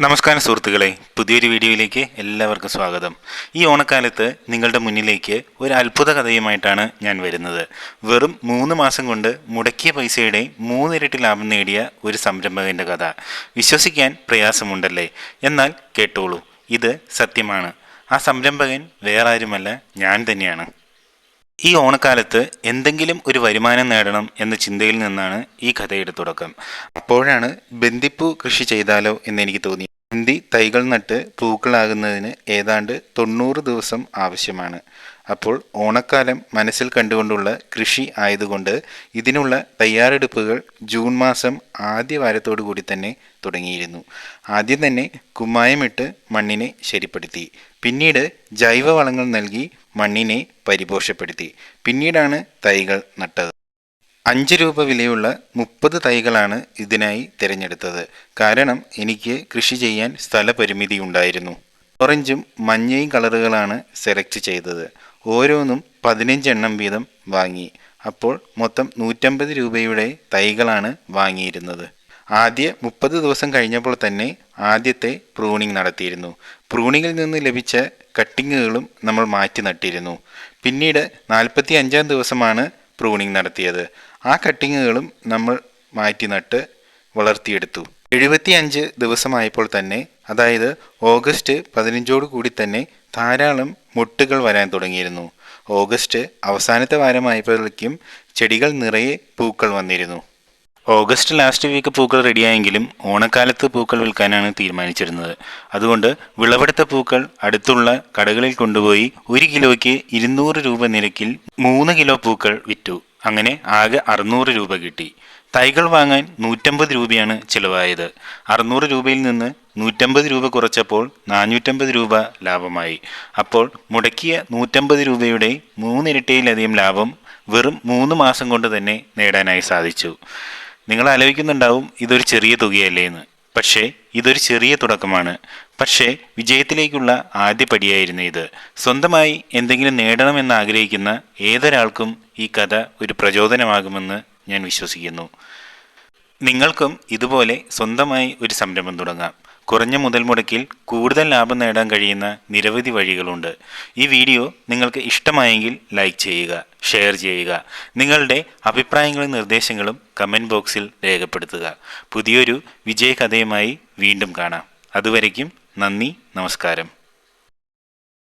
നമസ്കാരം സുഹൃത്തുക്കളെ. പുതിയൊരു വീഡിയോയിലേക്ക് എല്ലാവർക്കും സ്വാഗതം. ഈ ഓണക്കാലത്ത് നിങ്ങളുടെ മുന്നിലേക്ക് ഒരു അത്ഭുത കഥയുമായിട്ടാണ് ഞാൻ വരുന്നത്. വെറും മൂന്ന് മാസം കൊണ്ട് മുടക്കിയ പൈസയുടെ മൂന്നിരട്ടി ലാഭം നേടിയ ഒരു സംരംഭകന്റെ കഥ. വിശ്വസിക്കാൻ പ്രയാസമുണ്ടല്ലേ? എന്നാൽ കേട്ടോളൂ. ഇത് സത്യമാണ്. ആ സംരംഭകൻ വേറാരുമല്ല ഞാൻ തന്നെയാണ്. ഈ ഓണക്കാലത്ത് എന്തെങ്കിലും ഒരു വരുമാനം നേടണം എന്ന ചിന്തയിൽ നിന്നാണ് ഈ കഥയുടെ തുടക്കം. അപ്പോഴാണ് ബന്ദിപ്പൂ കൃഷി ചെയ്താലോ എന്ന് എനിക്ക് തോന്നി ബന്ദി തൈകൾ നട്ട് പൂക്കളാകുന്നതിന് ഏതാണ്ട് തൊണ്ണൂറ് ദിവസം ആവശ്യമാണ്. അപ്പോൾ ഓണക്കാലം മനസ്സിൽ കണ്ടുകൊണ്ടുള്ള കൃഷി ആയതുകൊണ്ട് ഇതിനുള്ള തയ്യാറെടുപ്പുകൾ ജൂൺ മാസം ആദ്യ വാരത്തോടു കൂടി തന്നെ തുടങ്ങിയിരുന്നു. ആദ്യം തന്നെ കുമ്മായമിട്ട് മണ്ണിനെ ശരിപ്പെടുത്തി. പിന്നീട് ജൈവവളങ്ങൾ നൽകി മണ്ണിനെ പരിപോഷപ്പെടുത്തി. പിന്നീടാണ് തൈകൾ നട്ടത്. അഞ്ച് രൂപ വിലയുള്ള മുപ്പത് തൈകളാണ് ഇതിനായി തിരഞ്ഞെടുത്തത്. കാരണം എനിക്ക് കൃഷി ചെയ്യാൻ സ്ഥലപരിമിതി ഉണ്ടായിരുന്നു. ഓറഞ്ചും മഞ്ഞയും കളറുകളാണ് സെലക്ട് ചെയ്തത്. ഓരോന്നും പതിനഞ്ചെണ്ണം വീതം വാങ്ങി. അപ്പോൾ മൊത്തം നൂറ്റമ്പത് രൂപയുടെ തൈകളാണ് വാങ്ങിയിരുന്നത്. ആദ്യ മുപ്പത് ദിവസം കഴിഞ്ഞപ്പോൾ തന്നെ ആദ്യത്തെ പ്രൂണിംഗ് നടത്തിയിരുന്നു. പ്രൂണിങ്ങിൽ നിന്ന് ലഭിച്ച കട്ടിങ്ങുകളും നമ്മൾ മാറ്റി നട്ടിരുന്നു. പിന്നീട് നാൽപ്പത്തി അഞ്ചാം ദിവസമാണ് പ്രൂണിംഗ് നടത്തിയത്. ആ കട്ടിങ്ങുകളും നമ്മൾ മാറ്റി നട്ട് വളർത്തിയെടുത്തു. എഴുപത്തി അഞ്ച് ദിവസമായപ്പോൾ തന്നെ അതായത് ഓഗസ്റ്റ് പതിനഞ്ചോട് കൂടി തന്നെ ധാരാളം മുട്ടുകൾ വരാൻ തുടങ്ങിയിരുന്നു. ഓഗസ്റ്റ് അവസാനത്തെ വാരമായപ്പോഴേക്കും ചെടികൾ നിറയെ പൂക്കൾ വന്നിരുന്നു. ഓഗസ്റ്റ് ലാസ്റ്റ് വീക്ക് പൂക്കൾ റെഡിയായെങ്കിലും ഓണക്കാലത്ത് പൂക്കൾ വിൽക്കാനാണ് തീരുമാനിച്ചിരുന്നത്. അതുകൊണ്ട് വിളവെടുത്ത പൂക്കൾ അടുത്തുള്ള കടകളിൽ കൊണ്ടുപോയി ഒരു കിലോയ്ക്ക് ഇരുന്നൂറ് രൂപ നിരക്കിൽ മൂന്ന് കിലോ പൂക്കൾ വിറ്റു. അങ്ങനെ ആകെ അറുന്നൂറ് രൂപ കിട്ടി. തൈകൾ വാങ്ങാൻ നൂറ്റമ്പത് രൂപയാണ് ചിലവായത്. അറുന്നൂറ് രൂപയിൽ നിന്ന് നൂറ്റമ്പത് രൂപ കുറച്ചപ്പോൾ നാനൂറ്റമ്പത് രൂപ ലാഭമായി. അപ്പോൾ മുടക്കിയ നൂറ്റമ്പത് രൂപയുടെ മൂന്നിരട്ടിയിലധികം ലാഭം വെറും മൂന്ന് മാസം കൊണ്ട് തന്നെ നേടാനായി സാധിച്ചു. നിങ്ങൾ ആലോചിക്കുന്നുണ്ടാവും ഇതൊരു ചെറിയ തുകയല്ലേ എന്ന്. പക്ഷേ ഇതൊരു ചെറിയ തുടക്കമാണ്. പക്ഷേ വിജയത്തിലേക്കുള്ള ആദ്യ പടിയായിരുന്നു ഇത്. സ്വന്തമായി എന്തെങ്കിലും നേടണമെന്ന് ആഗ്രഹിക്കുന്ന ഏതൊരാൾക്കും ഈ കഥ ഒരു പ്രചോദനമാകുമെന്ന് ഞാൻ വിശ്വസിക്കുന്നു. നിങ്ങൾക്കും ഇതുപോലെ സ്വന്തമായി ഒരു സംരംഭം തുടങ്ങാം. കുറഞ്ഞ മുതൽ മുടക്കിൽ കൂടുതൽ ലാഭം നേടാൻ കഴിയുന്ന നിരവധി വഴികളുണ്ട്. ഈ വീഡിയോ നിങ്ങൾക്ക് ഇഷ്ടമായെങ്കിൽ ലൈക്ക് ചെയ്യുക ഷെയർ ചെയ്യുക. നിങ്ങളുടെ അഭിപ്രായങ്ങളും നിർദ്ദേശങ്ങളും കമന്റ് ബോക്സിൽ രേഖപ്പെടുത്തുക. പുതിയൊരു വിജയകഥയുമായി വീണ്ടും കാണാം. അതുവരയ്ക്കും നന്ദി നമസ്കാരം.